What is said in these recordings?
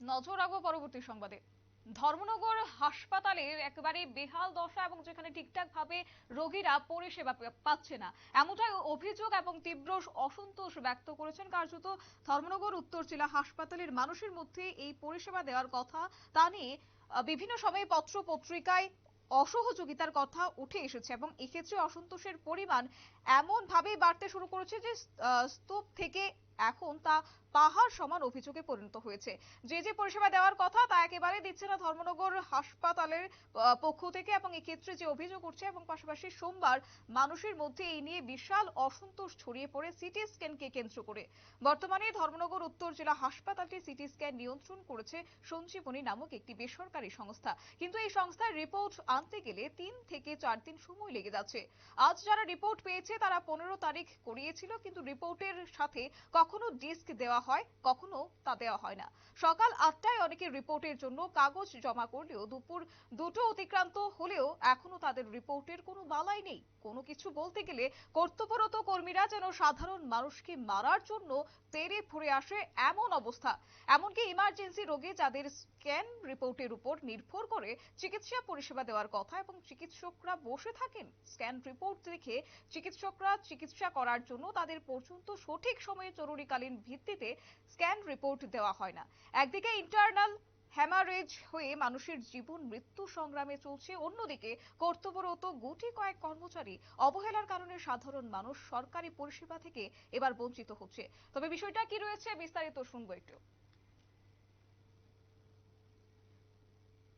নজর রাখব পরবর্তী সংবাদে। ধর্মনগর হাসপাতালের একেবারে বেহাল দশা এবং যেখানে ঠিকঠাক ভাবে রোগীরা পরিষেবা পাচ্ছে না, এমনটাই অভিযোগ এবং তীব্র অসন্তোষ ব্যক্ত করেছেন কার্যত ধর্মনগর উত্তর জেলা হাসপাতালের মানুষের মধ্যে এই পরিষেবা দেওয়ার কথা তা নিয়ে বিভিন্ন সময়ে পত্র পত্রিকায় অসহযোগিতার কথা উঠে এসেছে এবং এক্ষেত্রে অসন্তোষের পরিমাণ এমন ভাবেই বাড়তে শুরু করেছে যে স্তূপ থেকে এখন তা পাহাড় সমান অভিযোগে পরিণত হয়েছে। যে যে পরিষেবা দেওয়ার কথা তা একেবারে দিচ্ছে না ধর্মনগর হাসপাতালের পক্ষ থেকে এবং এক্ষেত্রে যে অভিযোগ উঠছে এবং পাশাপাশি সোমবার মানুষের মধ্যে এই নিয়ে বিশাল অসন্তোষ ছড়িয়ে পড়ে সিটি স্ক্যানকে কেন্দ্র করে। বর্তমানে ধর্মনগর উত্তর জেলা হাসপাতালটি সিটি স্ক্যান নিয়ন্ত্রণ করেছে সঞ্জীবনী নামক একটি বেসরকারি সংস্থা। কিন্তু এই সংস্থার রিপোর্ট আনতে গেলে তিন থেকে চার দিন সময় লেগে যাচ্ছে। আজ যারা রিপোর্ট পেয়েছে তারা পনেরো তারিখ করিয়েছিল, কিন্তু রিপোর্টের সাথে কখনো ডিস্ক দেওয়া হয়, কখনো তা দেওয়া হয় না। সকাল আটটায় অনেকে রিপোর্টের জন্য কাগজ জমা করলেও দুপুর দুটো অতিক্রান্ত হলেও এখনও তাদের রিপোর্টের কোনো বালাই নেই। কোনো কিছু বলতে গেলে কর্তব্যরত কর্মীরা যেন সাধারণ মানুষকে মারার জন্য তেরে ফুরে আসে এমন অবস্থা। এমনকি ইমার্জেন্সি রোগে যাদের স্ক্যান রিপোর্টের উপর নির্ভর করে চিকিৎসা পরিষেবা দেওয়ার কথা এবং চিকিৎসকরা বসে থাকেন স্ক্যান রিপোর্ট দেখে, চিকিৎসকরা চিকিৎসা করার জন্য তাদের পর্যন্ত সঠিক সময়ে জরুরিকালীন ভিত্তিতে স্ক্যান রিপোর্ট দেওয়া হয় না। একদিকে ইন্টারনাল হ্যামারেজ হয়ে মানুষের জীবন মৃত্যু সংগ্রামে চলছে, অন্যদিকে কর্তব্যরত গুটি কয়েক কর্মচারী অবহেলার কারণে সাধারণ মানুষ সরকারি পরিষেবা থেকে এবার বঞ্চিত হচ্ছে। তবে বিষয়টা কি রয়েছে বিস্তারিত শুনব একটু।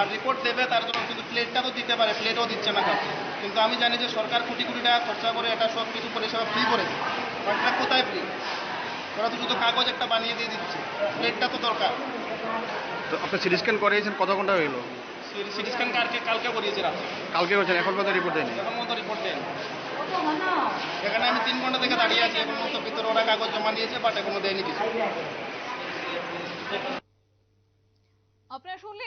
আর রিপোর্ট দেবে তার জন্য কিন্তু প্লেটটা তো দিতে পারে প্লেটও দিচ্ছে না কাউকে। কিন্তু আমি জানি যে সরকার কোটি কোটি টাকা খরচা করে এটা সব কিছু পরিষেবা ফ্রি করেছে। বাট এটা কোথায় ফ্রি ওরা তো শুধু কাগজ একটা বানিয়ে দিয়ে দিচ্ছে। প্লেটটা তো দরকার। তো আপনি সিটি স্ক্যান করিয়েছেন কত ঘণ্টা গেল? সিটি স্ক্যান কালকে কালকে করিয়েছি রাতে কালকে হয়েছেন এখন পর্যন্ত রিপোর্ট দেয়নি? এখন মতো রিপোর্ট দেন এখানে আমি তিন ঘণ্টা থেকে দাঁড়িয়ে আছি এখন মতো ভিতরে ওরা কাগজ জমা দিয়েছে বাট এখনও দেয়নি কিছু।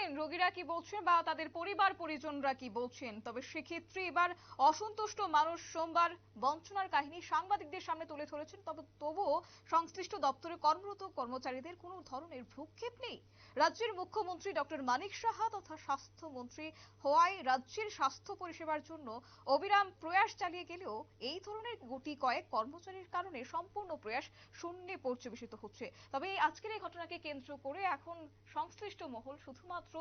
শুনলেন রোগীরা কি বলছেন বা তাদের পরিবার পরিজনরা কি বলছেন? তবে সেক্ষেত্রে এবার অসন্তুষ্ট মানুষ সোমবার বঞ্চনার কাহিনী সাংবাদিকদের সামনে তুলে ধরেছেন। তবে তবুও সংশ্লিষ্ট দপ্তরে কর্মরত কর্মচারীদের কোনো ধরনের ভ্রুক্ষেপ নেই। রাজ্যের মুখ্যমন্ত্রী ডক্টর মানিক সাহা তথা স্বাস্থ্যমন্ত্রী হওয়ায় রাজ্যের স্বাস্থ্য পরিষেবার জন্য অবিরাম প্রয়াস চালিয়ে গেলেও এই ধরনের গুটি কয়েক কর্মচারীর কারণে সম্পূর্ণ প্রয়াস শূন্যে পর্যবেসিত হচ্ছে। তবে এই আজকের এই ঘটনাকে কেন্দ্র করে এখন সংশ্লিষ্ট মহল শুধুমাত্র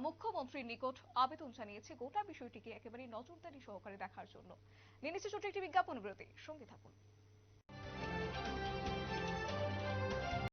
মুখ্যমন্ত্রীর নিকট আবেদন জানিয়েছে। গোটা বিষয়টিকে একেবারে নজরদারি সহকারে দেখার জন্য। নিয়ে ছোট একটি বিজ্ঞাপন বিরতি। সঙ্গে থাকুন।